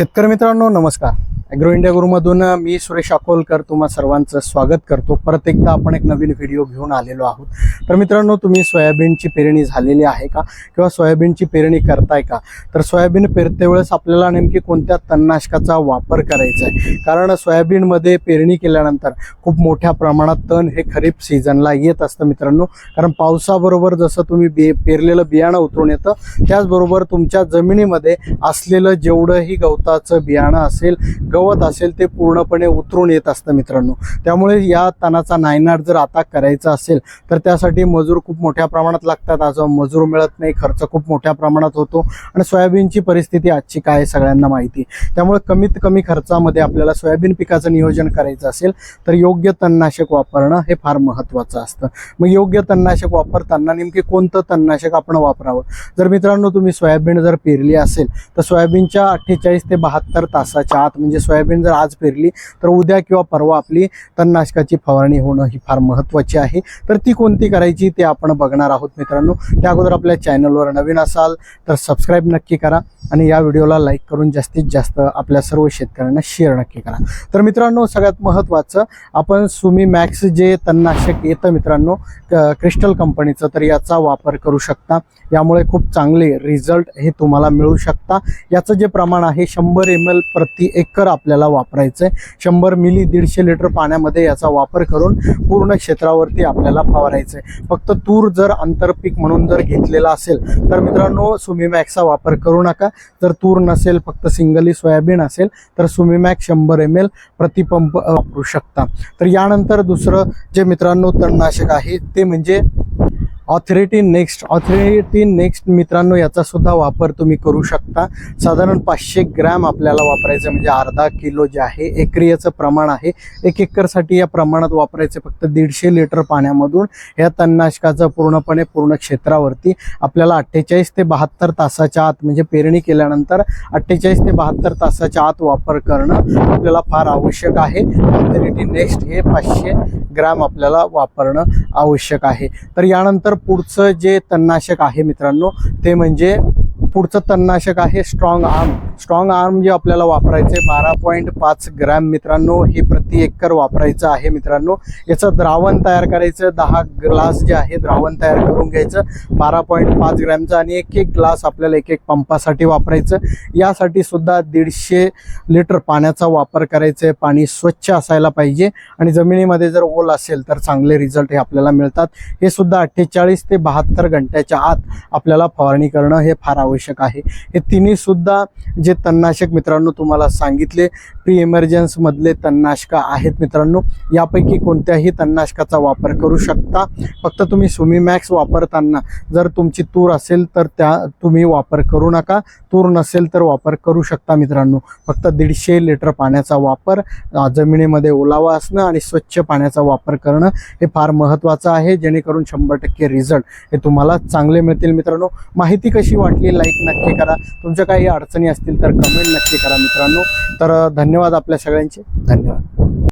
शेतकरी मित्रांनो नमस्कार. ॲग्रो इंडिया गुरुमधून मी सुरेश अकोलकर तुम्हा सर्वांचं स्वागत करतो. परत एकदा आपण एक नवीन व्हिडिओ घेऊन आलेलो आहोत. तर मित्रांनो तुम्ही सोयाबीनची पेरणी झालेली आहे का? किंवा सोयाबीनची पेरणी करताय का? तर सोयाबीन पेरते वेळेस आपल्याला नेमकी कोणत्या तणनाशकाचा वापर करायचा आहे? कारण सोयाबीनमध्ये पेरणी केल्यानंतर खूप मोठ्या प्रमाणात तण हे खरीप सीझनला येत असतं मित्रांनो. कारण पावसाबरोबर जसं तुम्ही बे पेरलेलं बियाणं उतरून येतं त्याचबरोबर तुमच्या जमिनीमध्ये असलेलं जेवढंही गवताचं बियाणं असेल गवत असेल ते पूर्णपणे उतरून येत असतं मित्रांनो. त्यामुळे या तणाचा नायनाट जर आता करायचा असेल तर त्यासाठी मजूर खूप मोठ्या प्रमाणात लागतात. आज मजूर मिळत नाही खर्च खूप मोठ्या प्रमाणात होतो. आणि सोयाबीनची परिस्थिती आजची काय आहे सगळ्यांना माहिती आहे. त्यामुळे कमीत कमी खर्चामध्ये आपल्याला सोयाबीन पिकाचं नियोजन करायचं असेल तर योग्य तणनाशक वापरणं हे फार महत्त्वाचं असतं. मग योग्य तणनाशक वापरताना नेमके कोणतं तणनाशक आपण वापरावं? जर मित्रांनो तुम्ही सोयाबीन जर पेरली असेल तर सोयाबीनच्या अठ्ठेचाळीस ते बहात्तर तासाच्या आत म्हणजे सोयाबीन जर आज पेरली तर उद्या किंवा परवा आपली तणनाशकाची फवारणी होणं ही फार महत्त्वाची आहे. तर ती कोणती करायची? ते आपण बघणार आहोत मित्रांनो. त्या अगोदर आपल्या चॅनलवर नवीन असाल तर सबस्क्राईब नक्की करा. आणि या व्हिडिओला लाईक करून जास्तीत जास्त आपल्या सर्व शेतकऱ्यांना शेअर नक्की करा. तर मित्रांनो सगळ्यात महत्त्वाचं आपण सुमी मॅक्स जे तणनाशक येतं मित्रांनो क- क्रिस्टल कंपनीचं तर याचा वापर करू शकता. यामुळे खूप चांगले रिझल्ट हे तुम्हाला मिळू शकता. याचं जे प्रमाण आहे शंभर एम एल प्रति एकर आपल्याला वापरायचं आहे शंभर मिली दीडशे लिटर पाण्यामध्ये याचा वापर करून पूर्ण क्षेत्रावरती आपल्याला फवारायचं आहे फक्त तूर जर आंतरपीक म्हणून जर घेतलेला असेल तर मित्रांनो सुमीमॅक्सचा वापर करू नका. जर तूर नसेल फक्त सिंगली सोयाबीन असेल तर सुमीमॅक शंभर एम एल प्रतिपंप वापरू शकता. तर यानंतर दुसरं जे मित्रांनो तणनाशक आहे ते म्हणजे ऑथॉरिटी नेक्स्ट ऑथॉरिटी नेक्स्ट मित्रांनो याचा सुद्धा वापर तुम्ही करू शकता. साधारण पाचशे ग्रॅम आपल्याला वापरायचं म्हणजे अर्धा किलो जे आहे एकरी याचं प्रमाण आहे. एक एकरसाठी या प्रमाणात वापरायचं फक्त दीडशे लिटर पाण्यामधून. या तणनाशकाचं पूर्णपणे पूर्ण क्षेत्रावरती आपल्याला अठ्ठेचाळीस ते बहात्तर तासाच्या आत म्हणजे पेरणी केल्यानंतर अठ्ठेचाळीस ते बहात्तर तासाच्या आत वापर करणं आपल्याला फार आवश्यक आहे. ऑथॉरिटी नेक्स्ट हे पाचशे ग्रॅम आपल्याला वापरणं आवश्यक आहे. तर यानंतर पुढचं जे तणनाशक आहे मित्रांनो ते म्हणजे पुढचं तणनाशक आहे स्ट्रॉंग आर्म स्ट्रॉंग आर्म जे आपल्याला वापरायचे बारा पॉईंट पाच ग्रॅम मित्रांनो हे प्रति एकर वापरायचं आहे मित्रांनो. याचं द्रावण तयार करायचं दहा ग्लास जे आहे द्रावण तयार करून घ्यायचं. बारा पॉईंट पाच ग्रॅमचं आणि एक एक ग्लास आपल्याला एक एक पंपासाठी वापरायचं. यासाठी सुद्धा दीडशे लिटर पाण्याचा वापर करायचं आहे. पाणी स्वच्छ असायला पाहिजे. आणि जमिनीमध्ये जर ओल असेल तर चांगले रिझल्ट हे आपल्याला मिळतात. हे सुद्धा अठ्ठेचाळीस ते बहात्तर घंट्याच्या आत आपल्याला फवारणी करणं हे फार आवश्यक आहे. हे तिन्ही सुद्धा म्हणजे जे तणनाशक मित्रांनो तुम्हाला सांगितले. प्री इमर्जन्समधले तणनाशक आहेत मित्रांनो. यापैकी कोणत्याही तणनाशकाचा वापर करू शकता. फक्त तुम्ही सुमीमॅक्स वापरताना जर तुमची तूर असेल तर त्या तुम्ही वापर करू नका. तूर नसेल तर वापर करू शकता मित्रांनो. फक्त दीडशे लिटर पाण्याचा वापर जमिनीमध्ये ओलावा असणं आणि स्वच्छ पाण्याचा वापर करणं हे फार महत्त्वाचं आहे. जेणेकरून शंभर टक्के रिझल्ट हे तुम्हाला चांगले मिळतील मित्रांनो. माहिती कशी वाटली? लाईक नक्की करा. तुमच्या काही अडचणी असतील तर कमेंट नक्की करा मित्रांनो. तर धन्यवाद आपल्या सगळ्यांचे. धन्यवाद.